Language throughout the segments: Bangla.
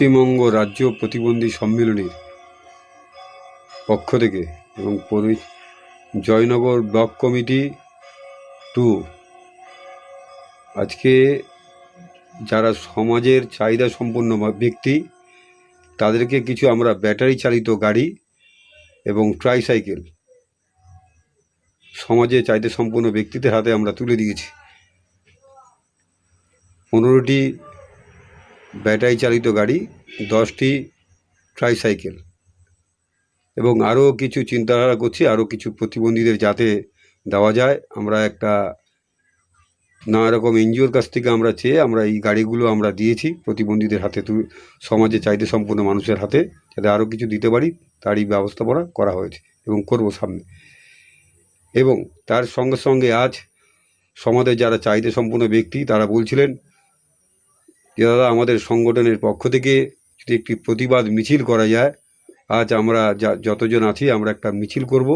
পশ্চিমবঙ্গ রাজ্য প্রতিবন্ধী সম্মেলনের পক্ষ থেকে এবং জয়নগর ব্লক কমিটি টু, আজকে যারা সমাজের চাহিদা সম্পন্ন ব্যক্তি, তাদেরকে কিছু আমরা ব্যাটারি চালিত গাড়ি এবং ট্রাইসাইকেল সমাজে চাহিদা সম্পন্ন ব্যক্তিদের হাতে আমরা তুলে দিয়েছি। পনেরোটি ব্যাটারি চালিত গাড়ি, দশটি ট্রাইসাইকেল এবং আরও কিছু চিন্তাধারা করছি, আরও কিছু প্রতিবন্ধীদের যাতে দেওয়া যায়। আমরা একটা নানা রকম এনজিওর কাছ থেকে আমরা চেয়ে আমরা এই গাড়িগুলো আমরা দিয়েছি প্রতিবন্ধীদের হাতে তু সমাজে চাহিদা সম্পূর্ণ মানুষের হাতে, যাতে আরও কিছু দিতে পারি, তারই ব্যবস্থাপনা করা হয়েছে এবং করব সামনে। এবং তার সঙ্গে সঙ্গে আজ সমাজের যারা চাহিদা সম্পূর্ণ ব্যক্তি, তারা বলছিলেন যে দাদা, আমাদের সংগঠনের পক্ষ থেকে যদি একটি প্রতিবাদ মিছিল করা যায়, আজ আমরা যা, যতজন আছি আমরা একটা মিছিল করব।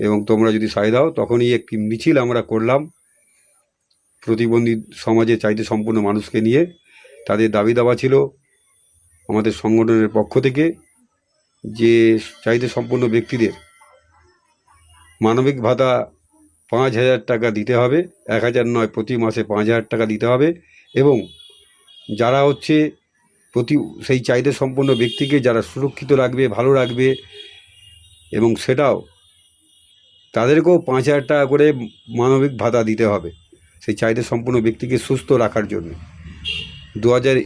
এবং তোমরা যদি সাই দাও, তখনই একটি মিছিল আমরা করলাম। প্রতিবন্ধী সমাজে চাইতে সম্পূর্ণ মানুষকে নিয়ে তাদের দাবি দাবা ছিল আমাদের সংগঠনের পক্ষ থেকে যে চাইতে সম্পন্ন ব্যক্তিদের মানবিক ভাতা পাঁচ হাজার টাকা দিতে হবে, এক হাজার নয় প্রতি মাসে পাঁচ হাজার টাকা দিতে হবে এবং যারা হচ্ছে প্রতি, সেই চাহিদা সম্পন্ন ব্যক্তিকে যারা সুরক্ষিত রাখবে, ভালো রাখবে, এবং সেটাও তাদেরকেও পাঁচ হাজার টাকা করে মানবিক ভাতা দিতে হবে সেই চাহিদা সম্পন্ন ব্যক্তিকে সুস্থ রাখার জন্য। দু হাজার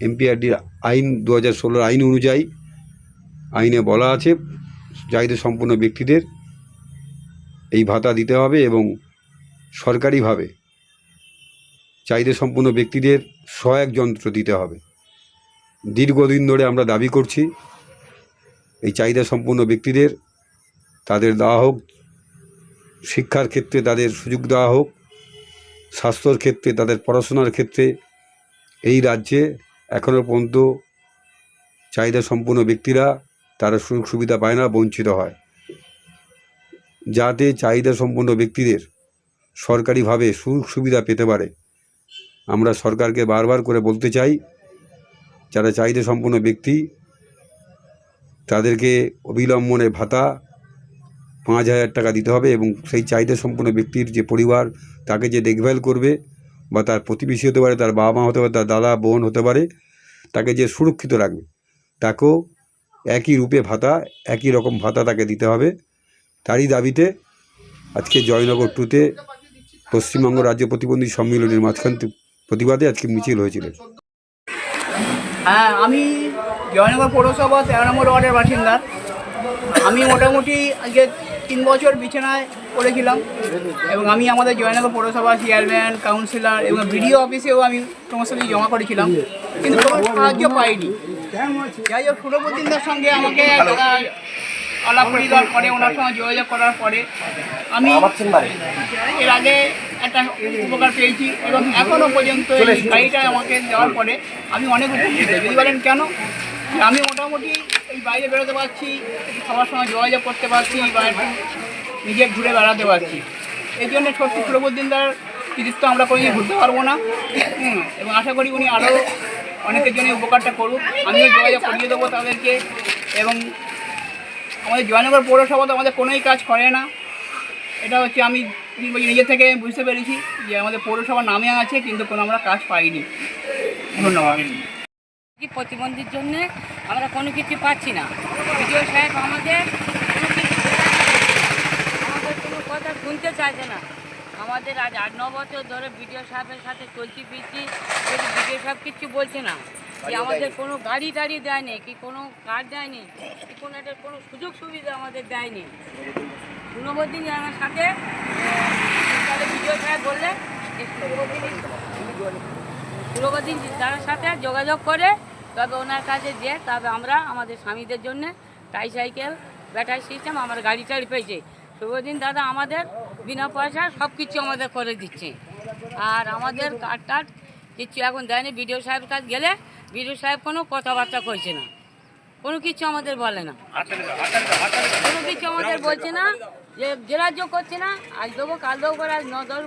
এমপিআরডির আইন দু হাজার ষোলোর আইন অনুযায়ী আইনে বলা আছে চাহিদা সম্পন্ন ব্যক্তিদের এই ভাতা দিতে হবে এবং সরকারিভাবে চাহিদা সম্পন্ন ব্যক্তিদের সহায়ক যন্ত্র দিতে হবে। দীর্ঘদিন ধরে আমরা দাবি করছি, এই চাহিদা সম্পন্ন ব্যক্তিদের তাদের দেওয়া হোক, শিক্ষার ক্ষেত্রে তাদের সুযোগ দেওয়া হোক, স্বাস্থ্যর ক্ষেত্রে, তাদের পড়াশোনার ক্ষেত্রে এই রাজ্যে এখনও পর্যন্ত চাহিদা সম্পন্ন ব্যক্তিরা তারা সুযোগ সুবিধা পায় না, বঞ্চিত হয়। যাতে চাহিদা সম্পন্ন ব্যক্তিদের সরকারিভাবে সুযোগ সুবিধা পেতে পারে। আমরা সরকারকে বারবার করে বলতে চাই, যারা চাহিদা সম্পন্ন ব্যক্তি, তাদেরকে অবিলম্বনে ভাতা পাঁচ হাজার টাকা দিতে হবে এবং সেই চাহিদা সম্পন্ন ব্যক্তির যে পরিবার, তাকে যে দেখভাল করবে বা তার প্রতিবেশী হতে পারে, তার বাবা মা হতে পারে, তার দাদা, বোন হতে পারে, তাকে যে সুরক্ষিত রাখবে, তাকেও একই রূপে ভাতা, একই রকম ভাতা তাকে দিতে হবে। তারই দাবিতে আজকে জয়নগর টুতে পশ্চিমবঙ্গ রাজ্য প্রতিবন্ধী সম্মিলনের মাঝখান থেকে প্রতিবাদে আজকে মিছিল হয়েছিল। হ্যাঁ আমি জয়নগর পৌরসভা তেরো নম্বর ওয়ার্ডের বাসিন্দা। আমি মোটামুটি আজকে তিন বছর বিছানায় পড়েছিলাম এবং আমি আমাদের জয়নগর পৌরসভা চেয়ারম্যান কাউন্সিলর এবং বিডিও অফিসেও আমি সমস্ত কিছু জমা করেছিলাম। কিন্তু কোনো সাহায্য পাইনি। যাই হোক সুরবুদ্দিনদার সঙ্গে আমাকে আলাপ পরিবার করে ওনার সঙ্গে যোগাযোগ করার পরে আমি এর আগে একটা উপকার পেয়েছি এবং এখনও পর্যন্ত এই গাড়িটা আমাকে দেওয়ার পরে আমি অনেক উপকৃত। যদি বলেন কেন? আমি মোটামুটি এই বাইরে বেরোতে পারছি সবার সঙ্গে যোগাযোগ করতে পারছি বা নিজে ঘুরে বেড়াতে পারছি। এই জন্য সত্যি সুরবুদ্দিনদার কৃতিত্ব আমরা কোনোদিন ঘুরতে পারব না। এবং আশা করি উনি আরও অনেকের জন্য উপকারটা করুক। আমিও যোগাযোগ করিয়ে দেবো তাদেরকে। এবং আমাদের জয়নগর পৌরসভা তো আমাদের কোনোই কাজ করে না। এটা হচ্ছে আমি নিজে থেকে বুঝতে পেরেছি যে আমাদের পৌরসভা নামে আছে, কিন্তু কোনো আমরা কাজ পাইনি। ধন্যবাদ। প্রতিবন্ধীর জন্য আমরা কোনো কিছু পাচ্ছি না। বিডিও সাহেব আমাদের কিছু আমাদের কোনো কথা শুনতে চাইছে না। আমাদের আজ আট, ন বছর ধরে বিডিও সাহেবের সাথে চলছি ফিরছি বিডিও সাহেব কিচ্ছু বলছে না। যে আমাদের কোনো গাড়ি টাড়ি দেয়নি কি কোনো কার দেয়নি কি কোনো একটা কোনো সুযোগ সুবিধা আমাদের দেয়নি। গুণবর্দিন আমার সাথে তাহলে বিডিও সাহেব বললে পূর্বদিন তার সাথে যোগাযোগ করে তবে ওনার কাছে যে তবে আমরা আমাদের স্বামীদের জন্য ট্রাইসাইকেল ব্যাটারি সিস্টেম আমার গাড়ি টাড়ি পেয়েছে। পূর্বদিন দাদা আমাদের বিনা পয়সা সব কিছু আমাদের করে দিচ্ছে। আর আমাদের কার্ড টার্ড কিছু এখন দেয়নি বিডিও সাহেবের কাছে গেলে বিডিও সাহেব কোনো কথাবার্তা করছে না। কোনো কিছু আমাদের বলে না। কোনো কিছু আমাদের বলছে না যে গ্রাহ্য করছে না, আজ দেবো, কাল দেবো করে আজ ন দশ